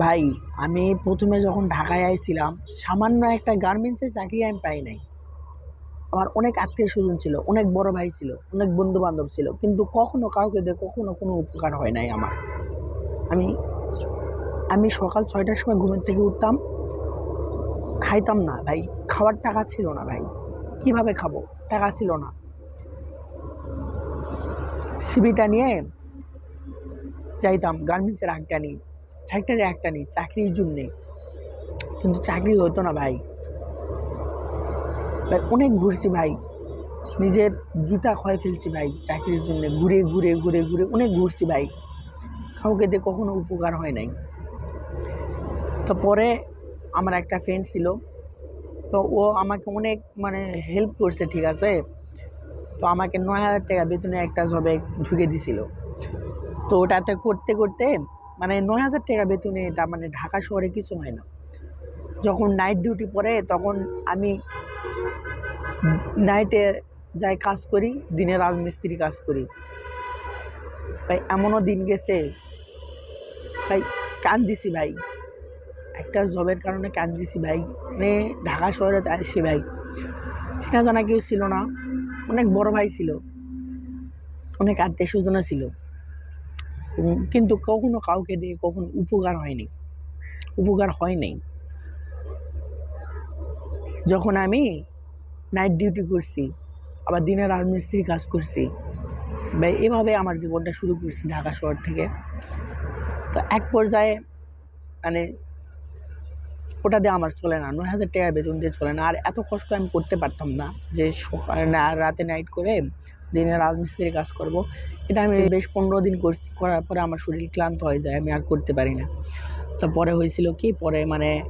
ভাই, আমি প্রথমে যখন ঢাকায় আইছিলাম, সামান্য একটা গার্মেন্টসের চাকরি আমি পাই নাই। আমার অনেক আত্মীয় স্বজন ছিল, অনেক বড় ভাই ছিল, অনেক বন্ধু বান্ধব ছিল, কিন্তু কখনো কাউকে দিয়ে কখনো কোনো উপকার হয় নাই আমার। আমি আমি সকাল ছয়টার সময় ঘুমের থেকে উঠতাম, খাইতাম না ভাই, খাওয়ার টাকা ছিল না ভাই। কীভাবে খাব? টাকা ছিল না। সিবিটা নিয়ে যাইতাম গার্মেন্টসের একটা নিই ফ্যাক্টরি একটা নেই, চাকরির জন্যে কিন্তু চাকরি হতো না ভাই। ভাই, অনেক ঘুরছি ভাই। নিজের জুতা ক্ষয় ফেলছি ভাই চাকরির জন্য। ঘুরে ঘুরে ঘুরে ঘুরে অনেক ঘুরছি ভাই। কাউকে দিয়ে কখনো উপকার হয় নাই। তো পরে আমার একটা ফ্রেন্ড ছিল। তো ও আমাকে অনেক মানে হেল্প করছে, ঠিক আছে? তো আমাকে নয় হাজার টাকা বেতনে একটা জবে ঢুকে দিছিল। তো ওটাতে করতে করতে মানে নয় হাজার টাকা বেতনে এটা মানে ঢাকা শহরে কিছু হয় না। যখন নাইট ডিউটি পড়ে, তখন আমি নাইটে যাই কাজ করি, দিনে রাজমিস্ত্রি কাজ করি। ভাই, এমনও দিন গেছে, ভাই, কান্দিছি ভাই। একটা জবের কারণে কান্দিছি ভাই। মানে ঢাকা শহরে আসছি ভাই। চেনা জানা কেউ ছিল না। অনেক বড় ভাই ছিল। অনেক আত্মীয় স্বজনও ছিল। কিন্তু কখনো কাউকে দিয়ে কখনো উপকার হয়নি। উপকার হয় নাই যখন আমি নাইট ডিউটি করছি, আবার দিনে রাজমিস্ত্রি কাজ করছি, বা এভাবে আমার জীবনটা শুরু করছি ঢাকা শহর থেকে। তো এক পর্যায়ে মানে ওটা দিয়ে আমার চলে না, নয় হাজার টাকার বেতন দিয়ে চলে না। আর এত কষ্ট আমি করতে পারতাম না যে সকালে না, রাতে নাইট করে দিনে রাজমিস্ত্রির কাজ করব। এটা আমি বেশ পনেরো দিন করছি, করার পরে আমার শরীর ক্লান্ত হয়ে যায়, আমি আর করতে পারি না। তো পরে হয়েছিল কি, পরে মানে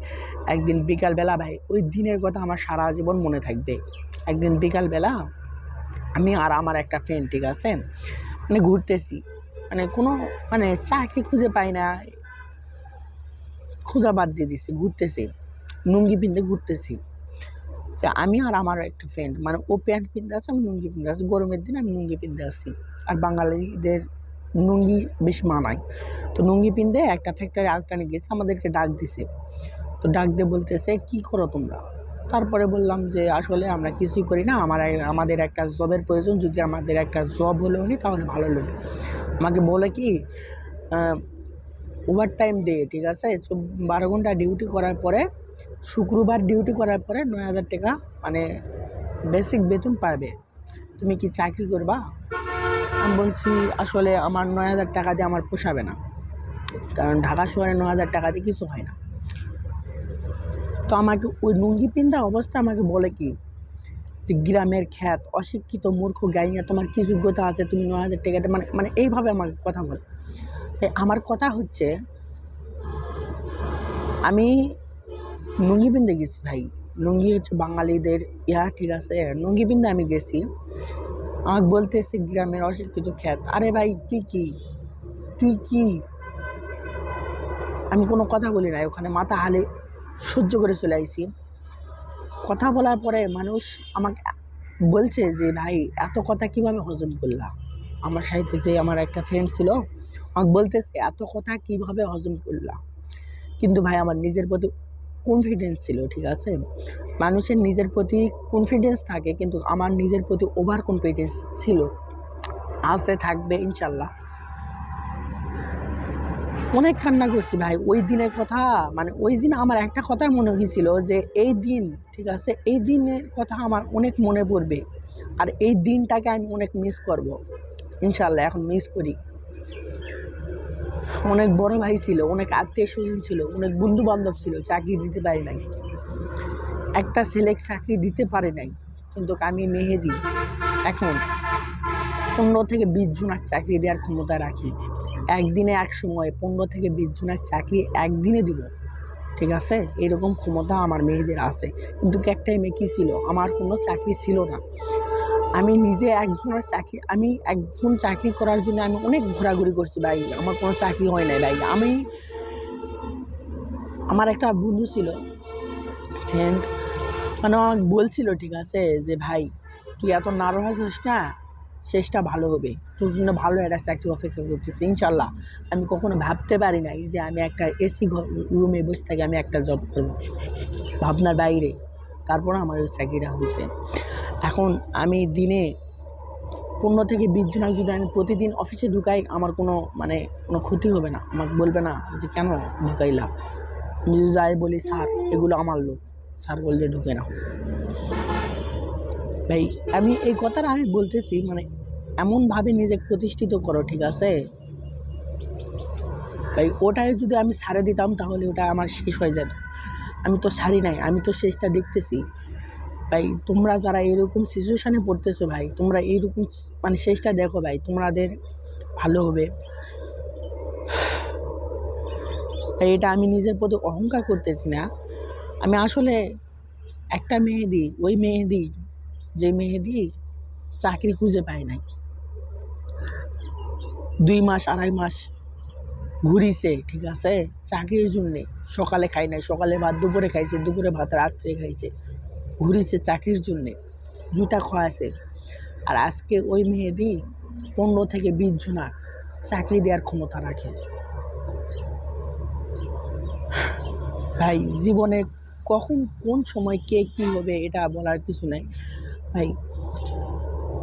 একদিন বিকালবেলা ভাই, ওই দিনের কথা আমার সারা জীবন মনে থাকবে। একদিন বিকালবেলা আমি আর আমার একটা ফ্রেন্ড ঠিক আছে? মানে ঘুরতেছি। মানে কোনো মানে চাকরি খুঁজে পাই না। খোঁজা বাদ দিয়ে দিছি, ঘুরতেছি। লুঙ্গি পিনতে ঘুরতেছি। তো আমি আর আমার একটা ফ্রেন্ড মানে ও প্যান্ট পিনতে আছে, আমি লুঙ্গি পিনতে আছি। গরমের দিন আমি লুঙ্গি পিনতে আসি আর বাঙালিদের লুঙ্গি বেশ মানায়। তো লুঙ্গি পিনতে একটা ফ্যাক্টরি আটকানে গেছে, আমাদেরকে ডাক দিছে। তো ডাক দিয়ে বলতেছে, কি করো তোমরা? তারপরে বললাম যে, আসলে আমরা কিছুই করি না। আমার আমাদের একটা জবের প্রয়োজন। যদি আমাদের একটা জব হলো নি তাহলে ভালো লাগে আমাকে বলে কি ওভার টাইম দে, ঠিক আছে? বারো ঘণ্টা ডিউটি করার পরে শুক্রবার ডিউটি করার পরে নয় হাজার টাকা মানে বেসিক বেতন পাবে। তুমি কি চাকরি করবা? আমি বলছি, আসলে আমার নয় হাজার টাকা দিয়ে আমার পোষাবে না। কারণ ঢাকা শহরে নয় হাজার টাকা দিয়ে কিছু হয় না। তো আমাকে ওই লুঙ্গি পিন্ধা অবস্থা আমাকে বলে কি, যে গ্রামের খ্যাত, অশিক্ষিত, মূর্খ গাইয়া তোমার কি যোগ্যতা আছে, তুমি নয় হাজার টাকাতে মানে মানে এইভাবে আমাকে কথা বলে। আমার কথা হচ্ছে, আমি লুঙ্গি পিনতে গেছি ভাই। লুঙ্গি হচ্ছে বাঙালিদের, ইয়া ঠিক আছে লুঙ্গি পিনতে আমি গেছি। আমাকে বলতেছে গ্রামের অশিক্ষিত খ্যাত। আরে ভাই, তুই কি? তুই কি? আমি কোনো কথা বলি না ওখানে মাথা হালে সহ্য করে চলে আইছি। কথা বলার পরে মানুষ আমাকে বলছে যে, ভাই, এত কথা কীভাবে হজম করলা? আমার সাথে যে আমার একটা ফ্রেন্ড ছিল, আমাকে বলতেছে, এত কথা কীভাবে হজম করলা? কিন্তু ভাই, আমার নিজের প্রতি কনফিডেন্স ছিল, ঠিক আছে? মানুষের নিজের প্রতি কনফিডেন্স থাকে, কিন্তু আমার নিজের প্রতি ওভার কনফিডেন্স ছিল। আছে, থাকবে, ইনশাল্লাহ। অনেক কান্না করছি ভাই, ওই দিনের কথা মানে ওই দিন আমার একটা কথা মনে হয়েছিল যে, এই দিন, ঠিক আছে, এই দিনের কথা আমার অনেক মনে পড়বে, আর এই দিনটাকে আমি অনেক মিস করব। ইনশাল্লাহ, এখন মিস করি। অনেক বড় ভাই ছিল, অনেক আত্মীয় স্বজন ছিল, অনেক বন্ধু বান্ধব ছিল, চাকরি দিতে পারি নাই। একটা ছেলে চাকরি দিতে পারে নাই, কিন্তু আমি মেহেদি। এখন পনেরো থেকে বিশ জনের চাকরি দেওয়ার ক্ষমতা রাখি। একদিনে এক সময় পনেরো থেকে বিশ জনের চাকরি একদিনে দিব। ঠিক আছে? এরকম ক্ষমতা আমার মেয়েদের আছে। কিন্তু এক মেয়ে কী ছিল? আমার কোনো চাকরি ছিল না। আমি নিজে একজনের চাকরি, আমি একজন চাকরি করার জন্য আমি অনেক ঘোরাঘুরি করছি ভাই। আমার কোনো চাকরি হয় নাই ভাই। আমি, আমার একটা বন্ধু ছিল ফ্রেন্ড মানে আমাকে বলছিল, ঠিক আছে, যে ভাই, তুই এত নার্ভাস হোস না, শেষটা ভালো হবে। তোর জন্য ভালো একটা চাকরি অপেক্ষা করতেছি, ইনশাল্লাহ। আমি কখনো ভাবতে পারি নাই যে আমি একটা এসি রুমে বসে থাকি, আমি একটা জব করব। ভাবনার বাইরে। তারপর আমার ওই চাকরিটা হয়েছে। এখন আমি দিনে পনেরো থেকে বিশ জন যদি আমি প্রতিদিন অফিসে ঢুকাই, আমার কোনো মানে কোনো ক্ষতি হবে না। আমাকে বলবে না যে, কেন ঢুকাইলাম আমি যদি যাই বলি, স্যার, এগুলো আমার লোক। স্যার বললে ঢুকে না। ভাই, আমি এই কথাটা আমি বলতেছি মানে এমনভাবে নিজেকে প্রতিষ্ঠিত করো, ঠিক আছে? ভাই, ওটাই যদি আমি ছাড়ে দিতাম, তাহলে ওটা আমার শেষ হয়ে যেত। আমি তো ছাড়ি নাই, আমি তো শেষটা দেখতেছি। ভাই, তোমরা যারা এরকম সিচুয়েশানে পড়তেছো ভাই, তোমরা এইরকম মানে শেষটা দেখো ভাই, তোমাদের ভালো হবে। ভাই, এটা আমি নিজের প্রতি অহংকার করতেছি না। আমি আসলে একটা মেহেদি, ওই মেহেদি, যে মেহেদি চাকরি খুঁজে পায় নাই। দুই মাস, আড়াই মাস ঘুরিছে, ঠিক আছে? চাকরির জন্যে। সকালে খাই নাই, সকালে ভাত, দুপুরে খাইছে, দুপুরে ভাত, রাত্রে খাইছে। ঘুরিছে চাকরির জন্যে, জুতা খোয়াছে আর আজকে ওই মেয়েদি পনেরো থেকে বিশ জনা চাকরি দেওয়ার ক্ষমতা রাখে। ভাই, জীবনে কখন, কোন সময় কে কী হবে, এটা বলার কিছু নাই। ভাই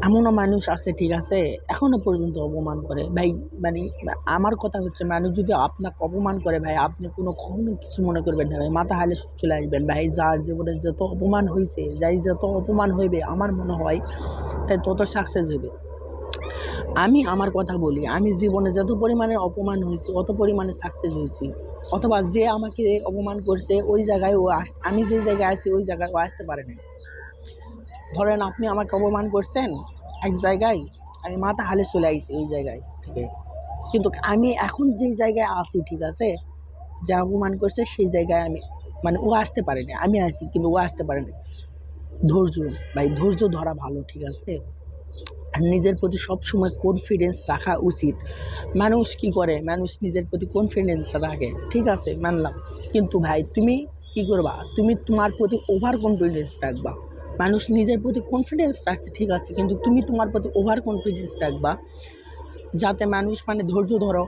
এমনও মানুষ আছে, ঠিক আছে এখনও পর্যন্ত অপমান করে। ভাই মানে আমার কথা হচ্ছে মানুষ যদি আপনাকে অপমান করে, ভাই, আপনি কোনো কখনো কিছু মনে করবেন না, ভাই, মাথা হালে চলে আসবেন। ভাই, যার জীবনে যত অপমান হয়েছে যাই যত অপমান হইবে, আমার মনে হয় তাই তত সাকসেস হবে আমি আমার কথা বলি, আমি জীবনে যত পরিমাণে অপমান হয়েছি অত পরিমাণে সাকসেস হয়েছি অথবা যে আমাকে অপমান করছে, ওই জায়গায় ও আমি যে জায়গায় আছি, ওই জায়গায় ও আসতে পারে নাই। ধরেন আপনি আমাকে অপমান করছেন এক জায়গায় আমি মাথা হালে চলে আইছি ওই জায়গায় থেকে। কিন্তু আমি এখন যেই জায়গায় আছি, ঠিক আছে? যা অপমান করছে সেই জায়গায় আমি মানে ও আসতে পারেনি, আমি আছি কিন্তু ও আসতে পারেনি। ধৈর্য, ভাই, ধৈর্য ধরা ভালো, ঠিক আছে? আর নিজের প্রতি সবসময় কনফিডেন্স রাখা উচিত। মানুষ কি করে? মানুষ নিজের প্রতি কনফিডেন্স রাখে, ঠিক আছে? মানলাম। কিন্তু ভাই, তুমি কি করবা? তুমি তোমার প্রতি ওভার কনফিডেন্স রাখবা। মানুষ নিজের প্রতি কনফিডেন্স রাখছে, ঠিক আছে, কিন্তু তুমি তোমার প্রতি ওভার কনফিডেন্স রাখবা। যাতে মানুষ মানে ধৈর্য ধরো,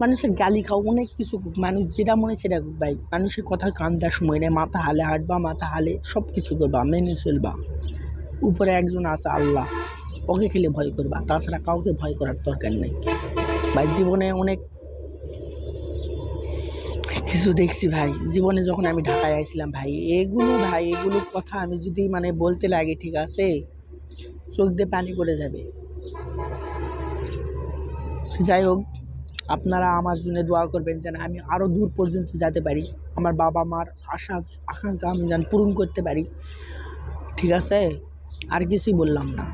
মানুষের গালি খাও, অনেক কিছু, মানুষ যেটা মনে সেটা ভাই, মানুষের কথার কান দেওয়ার সময় নেই মাথা হালে হাঁটবা, মাথা হালে সব কিছু করবা, মেনে চলবা। উপরে একজন আছে আল্লাহ, ওকে খেলে ভয় করবা, তাছাড়া কাউকে ভয় করার দরকার নেই। ভাই, জীবনে অনেক কিছু দেখছি ভাই। জীবনে যখন আমি ঢাকায় আইছিলাম ভাই, এগুলো ভাই, এগুলো কথা আমি যদি মানে বলতে লাগে, ঠিক আছে? চোখ দিয়ে পানি পড়ে যাবে। যাই হোক, আপনারা আমার জন্য দোয়া করবেন যেন আমি আরও দূর পর্যন্ত যেতে পারি। আমার বাবা মার আশা, আকাঙ্ক্ষা আমি যেন পূরণ করতে পারি। ঠিক আছে? আর কিছুই বললাম না।